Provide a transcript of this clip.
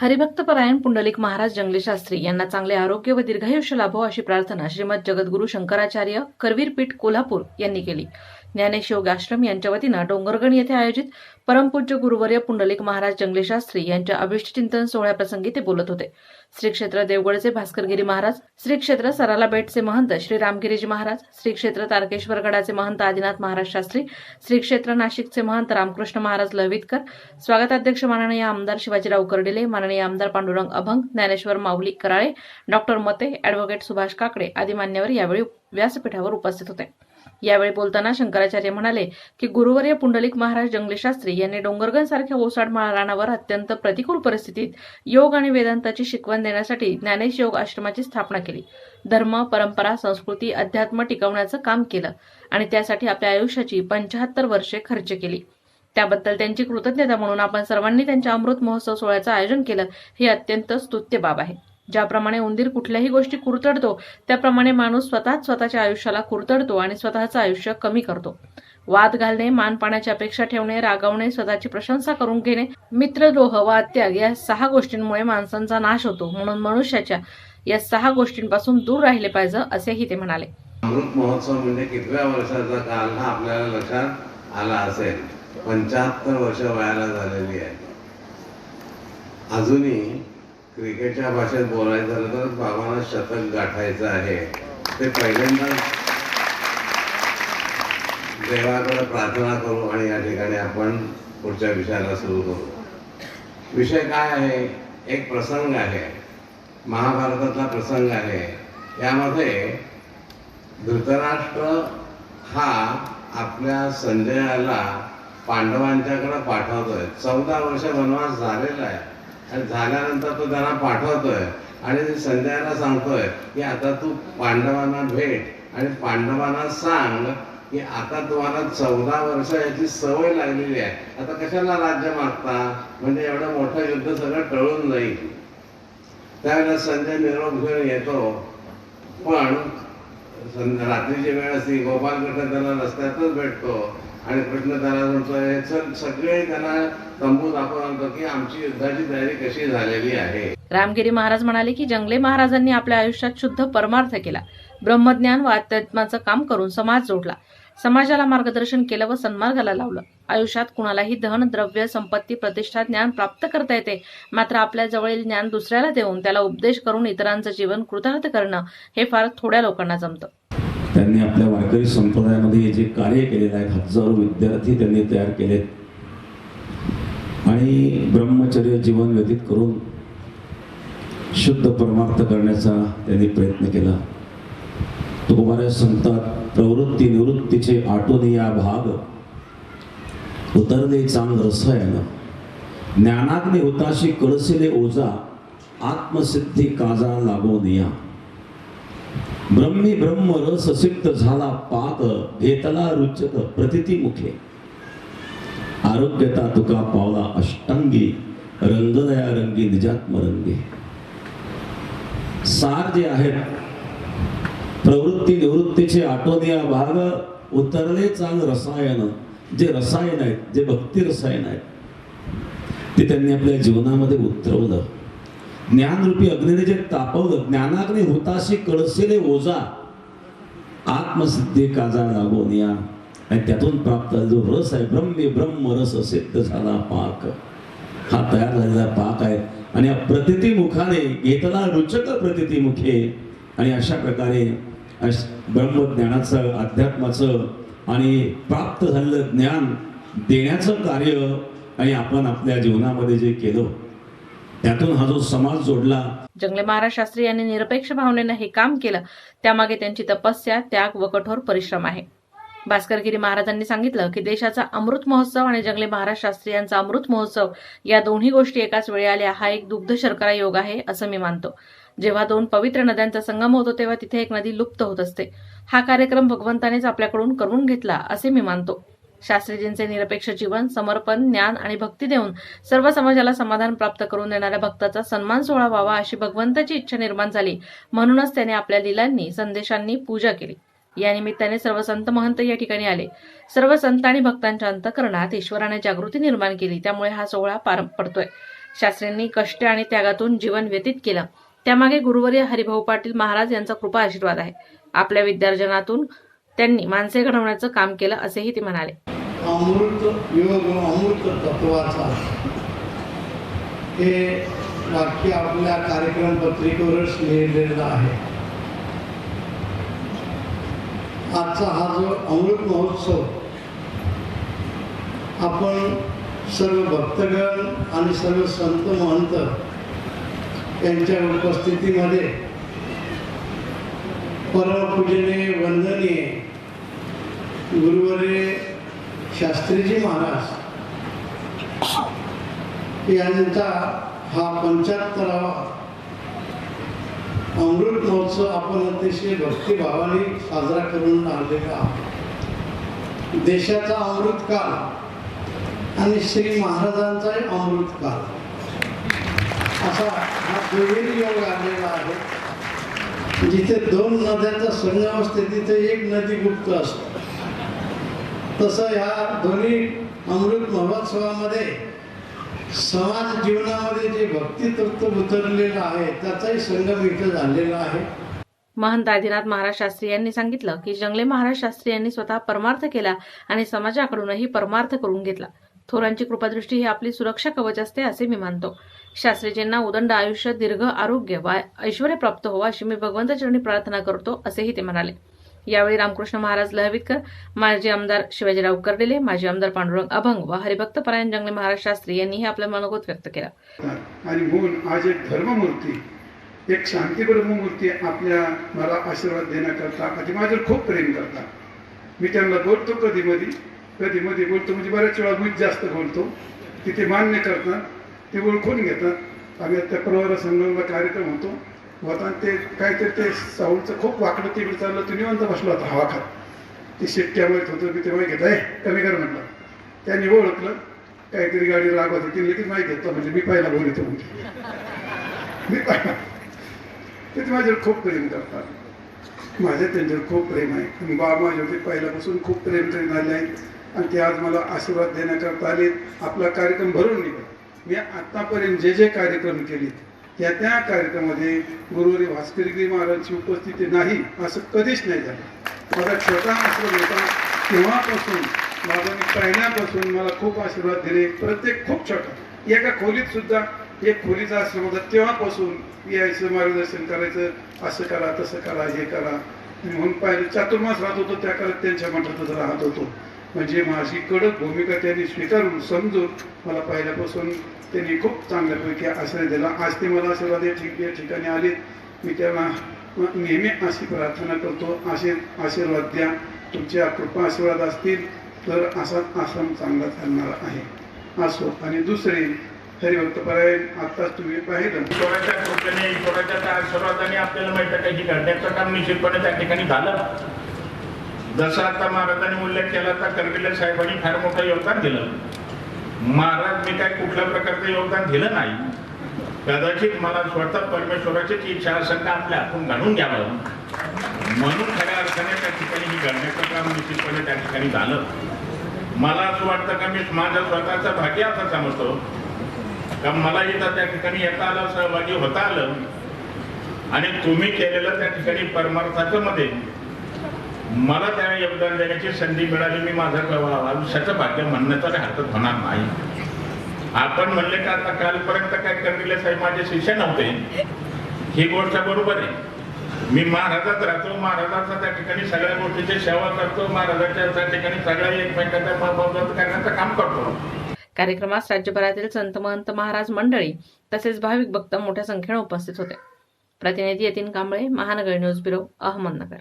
हरिभक्तपरायण पुंडलिक महाराज जंगली शास्त्री यांना चांगले आरोग्य व दीर्घायुष्य लाभो अशी प्रार्थना श्रीमद जगद्गुरू शंकराचार्य करवीरपीठ कोल्हापूर यांनी केली. ज्ञानेश योगाश्रम यांच्या वतीनं डोंगरगण येथे आयोजित परमपूज्य गुरुवर्य पुंडलिक महाराज जंगले शास्त्री यांच्या अभिष्ट चिंतन सोहळ्याप्रसंगी ते बोलत होते. श्री क्षेत्र देवगडचे भास्करगिरी महाराज श्री क्षेत्र सराला बेटचे महंत श्री रामगिरीजी महाराज श्री क्षेत्र तारकेश्वर गडाचे महंत आदिनाथ महाराज शास्त्री श्री क्षेत्र नाशिकचे महंत रामकृष्ण महाराज लहवितकर स्वागताध्यक्ष माननीय आमदार शिवाजीराव कर्डिले माननीय आमदार पांडुरंग अभंग ज्ञानेश्वर माऊली कराळे डॉक्टर मते अॅडव्होकेट सुभाष काकडे आदी मान्यवर यावेळी व्यासपीठावर उपस्थित होते. यावेळी बोलताना शंकराचार्य म्हणाले की गुरुवर्य पुंडलिक महाराज जंगले शास्त्री यांनी डोंगरगण सारख्या ओसाड माळरानावर अत्यंत प्रतिकूल परिस्थितीत योग आणि वेदांताची शिकवण देण्यासाठी ज्ञानेश योग आश्रमाची स्थापना केली. धर्म परंपरा संस्कृती अध्यात्म टिकवण्याचं काम केलं आणि त्यासाठी आपल्या आयुष्याची पंचाहत्तर वर्षे खर्च केली. त्याबद्दल त्यांची कृतज्ञता म्हणून आपण सर्वांनी त्यांच्या अमृत महोत्सव सोहळ्याचं आयोजन केलं हे अत्यंत स्तुत्य बाब आहे. ज्याप्रमाणे उंदीर कुठल्याही गोष्टी कुरतडतो त्याप्रमाणे माणूस स्वतःच स्वतःच्या आयुष्याला कुरतडतो आणि स्वतःचं आयुष्य कमी करतो. वाद घालणे मान पाण्याची अपेक्षा ठेवणे रागवणे स्वतःची प्रशंसा करून घेणे मित्रद्रोह व त्याग या सहा गोष्टींमुळे माणसांचा नाश होतो. म्हणून मनुष्याच्या या सहा गोष्टींपासून दूर राहिले पाहिजे असेही ते म्हणाले. अमृत महोत्सव म्हणजे कितव्या वर्षाचा काल हा आपल्याला लक्षात आला असेल? पंच्याहत्तर वर्ष वयाला झालेली आहे. अजूनही क्रिकेटच्या भाषेत बोलायचं झालं तर बाबांना शतक गाठायचं आहे. ते पहिल्यांदा देवाकडे प्रार्थना करू आणि या ठिकाणी आपण पुढच्या विषयाला सुरू करू. विषय काय आहे? एक प्रसंग आहे. महाभारतातला प्रसंग आहे. यामध्ये धृतराष्ट्र हा आपल्या संजयाला पांडवांच्याकडे पाठवतोय. चौदा वर्ष वनवास झालेला आहे. आणि झाल्यानंतर तो त्यांना पाठवतोय. आणि संजयाला सांगतोय की आता तू पांडवांना भेट आणि पांडवांना सांग की आता तुम्हाला चौदा वर्ष याची सवय लागलेली आहे. आता कशाला राज्य मागता? म्हणजे एवढं मोठं युद्ध सगळं टळून जाईल. त्यावेळेला संजय निरोप घेऊन येतो. पण सं- रात्रीची वेळ असती गोपाल कृष्ण त्याला रस्त्यातच भेटतो. आणि कृष्ण त्याला म्हणतोय सगळे त्याला तंबू दाखवतो की आमची युद्धाची तयारी कशी झालेली आहे. रामगिरी महाराज म्हणाले की जंगले महाराजांनी आपल्या आयुष्यात शुद्ध परमार्थ केला. ब्रह्मज्ञान व अध्यात्माचं काम करून समाज जोडला. समाजाला मार्गदर्शन केलं व सन्मार्गाला लावलं. आयुष्यात कुणालाही धन द्रव्य संपत्ती प्रतिष्ठा ज्ञान प्राप्त करता येते. मात्र आपल्या जवळील ज्ञान दुसऱ्याला देऊन त्याला उपदेश करून इतरांचं जीवन कृतार्थ करणं हे फार थोड्या लोकांना जमतं. त्यांनी आपल्या वारकरी संप्रदायामध्ये जे कार्य केलेलं आहे हजारो विद्यार्थी त्यांनी तयार केलेत. आणि ब्रह्मचर्य जीवन व्यतीत करून शुद्ध परमार्थ करण्याचा त्यांनी प्रयत्न केला. तुकोबाऱ्या संतात प्रवृत्ती निवृत्तीचे आटोन या भाग उतरले चांग रसायन. ज्ञानाग्नी होताशी कळसिले ओझा आत्मसिद्धी काजा लागो निया ब्रह्मी ब्रह्म रस सिक्त झाला पाक घेतला रुचक प्रतिती मुखे. आरोग्यता तुका पावला अष्टांगी रंगदया रंगी निजात्म रंगी. सार जे आहेत प्रवृत्ती निवृत्तीचे आटोनिया भाग उतरले चांग रसायन जे रसायन आहेत जे भक्ती रसायन आहेत ते त्यांनी आपल्या जीवनामध्ये उतरवलं. ज्ञानरूपी अग्निने जे तापवलं ज्ञानाग्नी होताशी कळसेले ओझा आत्मसिद्धी काजा लागून या. आणि त्यातून प्राप्त जो रस आहे ब्रह्मे ब्रह्म रस सिद्ध झाला पाक. हा तयार झालेला पाक आहे. आणि या प्रतितीमुखाने घेतला रुचक प्रतितीमुखे. आणि अशा प्रकारे अश- ब्रह्मज्ञानाचं अध्यात्माचं आणि प्राप्त झालेलं ज्ञान देण्याचं कार्य आणि आपण आपल्या जीवनामध्ये जे केलं त्यातून हा जो समाज जोडला. जंगले महाराज शास्त्री यांनी निरपेक्ष भावनेनं हे काम केलं. त्यामागे त्यांची तपस्या त्याग व कठोर परिश्रम आहे. भास्करगिरी महाराजांनी सांगितलं की देशाचा अमृत महोत्सव आणि जंगले महाराज शास्त्री यांचा अमृत महोत्सव या दोन्ही गोष्टी एकाच वेळी आल्या. हा एक दुग्ध शर्करा योग आहे असं मी मानतो. जेव्हा दोन पवित्र नद्यांचा संगम होतो तेव्हा तिथे एक नदी लुप्त होत असते. हा कार्यक्रम भगवंतानेच आपल्याकडून करून घेतला असे मी मानतो. शास्त्रीजींचे निरपेक्ष जीवन समर्पण ज्ञान आणि भक्ती देऊन सर्व समाजाला समाधान प्राप्त करून देणाऱ्या भक्ताचा सन्मान सोहळा व्हावा अशी भगवंताची इच्छा निर्माण झाली. म्हणूनच त्याने आपल्या लिलांनी संदेशांनी पूजा केली. या निमित्ताने सर्व संत महंत या ठिकाणी आले. सर्व संत आणि भक्तांच्या अंतकरणात ईश्वराने जागृती निर्माण केली. त्यामुळे हा सोहळा पार पडतोय. शास्त्रींनी कष्ट आणि त्यागातून जीवन व्यतीत केलं. त्यामागे गुरुवर्य हरिभाऊ पाटील महाराज यांचा कृपा आशीर्वाद आहे. आपल्या विद्यार्जनातून त्यांनी माणसे घडवण्याचं काम केलं असेही ते म्हणाले. अमृत योग अमृत तत्वाचा हे वाक्य आपल्या कार्यक्रम पत्रिकेवरच लिहिलेलं आहे. आजचा हा जो अमृत महोत्सव आपण सर्व भक्तगण आणि सर्व संत महंत यांच्या उपस्थितीमध्ये परमपूजने वंदनीय गुरुवरे शास्त्रीजी महाराज. यांचा हा पंच्याहत्तरावा अमृत महोत्सव आपण अतिशय भक्तिभावाने साजरा करून आलेला आहोत. देशाचा अमृतकाल आणि श्री महाराजांचाही अमृतकाल असा हा दुहेरी योग आलेला आहे. जिथे दोन नद्यांचा संगम असते तिथे एक नदी गुप्त असते. तसं ह्या दोन्ही अमृत महोत्सवामध्ये समाज जीवनामध्ये जे भक्ती तत्व उतरलेलं आहे त्याचाही संगम इथं झालेला आहे. महंत आदिनाथ महाराज शास्त्री यांनी सांगितलं की जंगले महाराज शास्त्री यांनी स्वतः परमार्थ केला आणि समाजाकडूनही परमार्थ करून घेतला. थोरांची कृपादृष्टी ही आपली सुरक्षा कवच असते असे मी मानतो. शास्त्रीजींना उदंड आयुष्य दीर्घ आरोग्य व ऐश्वर प्राप्त व्हावा अशी मी भगवंताचरणी प्रार्थना करतो असेही ते म्हणाले. यावेळी रामकृष्ण महाराज लहवितकर माजी आमदार शिवाजीराव कर्डिले माजी आमदार पांडुरंग अभंग व हरिभक्त परायण जंगले महाराज शास्त्री यांनीही आपलं मनोगत व्यक्त केलं. आणि म्हणून आज एक धर्ममूर्ती एक शांती ब्रह्ममूर्ती आपल्या मला आशीर्वाद देण्याकरता आणि खूप प्रेम करतात. मी त्यांना बोलतो कधी मधी कधी मध्ये बोलतो म्हणजे बऱ्याच वेळा मीच जास्त बोलतो. तिथे मान्य करतात ते ओळखून घेतात. आम्ही त्या प्रवार संगमला कार्यक्रम होतो. होता ते काहीतरी ते साऊंडचं खूप वाकडं तिकडे चाललं तुम्ही निवांत बसलो होता हवा खात. ते शिट्ट्यामध्ये होतं मी तेव्हा घेत आहे कमी कर म्हटलं. त्यांनी ओळखलं काहीतरी गाडी रागवत होती ती लगेच माहिती घेतो म्हणजे मी पाहिला बोल येतो म्हणजे मी पाहिला. ते ते माझ्यावर खूप प्रेम करतात. माझ्या त्यांच्यावर खूप प्रेम आहे. आणि बाबा माझ्यावरती पहिल्यापासून खूप प्रेम करीत आले आहेत आणि ते आज मला आशीर्वाद देण्याकरता आले आपला कार्यक्रम भरून निघा मी आत्तापर्यंत जे जे कार्यक्रम केलेत त्या त्या कार्यक्रमामध्ये गुरुवारी भास्करगिरी महाराजांची उपस्थिती नाही असं कधीच नाही झालं. माझा छोटा आश्रम होता तेव्हापासून बाबांनी पहिल्यापासून मला खूप आशीर्वाद दिले प्रत्येक खूप छोटा. एका खोलीत सुद्धा एक खोलीचा आश्रम होता तेव्हापासून यायचं मार्गदर्शन करायचं असं करा तसं करा हे करा. म्हणून पाहिलं चातुर्मास राहत होतो त्या काळात त्यांच्या मठातच राहत होतो. म्हणजे माझी कडक भूमिका त्यांनी स्वीकारून समजून मला पहिल्यापासून त्यांनी खूप चांगल्यापैकी आश्रय दिला. आज ते मला आशीर्वाद या ठिकाणी आले. मी त्यांना नेहमी अशी प्रार्थना करतो. असे आशीर्वाद द्या. तुमच्या कृपा आशीर्वाद असतील तर असा आश्रम चांगला चालणार आहे. असो. आणि दुसरे हरिभक्तपरायण आत्ताच तुम्ही पाहिलं. ईश्वराच्या कृपेने ईश्वराच्या आशीर्वादाने आपल्याला माहिती आहे की? घडण्याचं काम निश्चितपणे त्या ठिकाणी झालं. जसं आता महाराजांनी उल्लेख केला तर करगिले साहेबांनी फार मोठं योगदान दिलं. महाराज मी काय कुठल्या प्रकारचं योगदान दिलं नाही. कदाचित मला स्वतः परमेश्वराचीच इच्छा असेल का आपल्या हातून घालून घ्यावं. म्हणून खऱ्या अर्थाने त्या ठिकाणी ही घडण्याचं काम निश्चितपणे त्या ठिकाणी झालं. मला असं वाटतं का मी माझ्या स्वतःचा भाग्य असं समजतो. का मला इथं त्या ठिकाणी येता आलं सहभागी होता आलं. आणि तुम्ही केलेलं त्या ठिकाणी परमार्थाचं मध्ये मला त्या योगदान देण्याची संधी मिळाली मी माझं आयुष्याचं भाग्य म्हणणं तर हातात होणार नाही. आपण म्हणले का आता कालपर्यंत काय करलेले साहेब माझे शिष्य नव्हते. ही गोष्ट बरोबर आहे. मी महाराजात राहतो. महाराजाचा त्या ठिकाणी सगळ्या गोष्टीची सेवा करतो. महाराजाच्या त्या ठिकाणी सगळ्या एकमेकांच्या मदत करण्याचं काम करतो. कार्यक्रमास राज्यभरातील संत महंत महाराज मंडळी तसेच भाविक भक्त मोठ्या संख्येने उपस्थित होते. प्रतिनिधी यतीन कांबळे महानगर न्यूज ब्युरो अहमदनगर.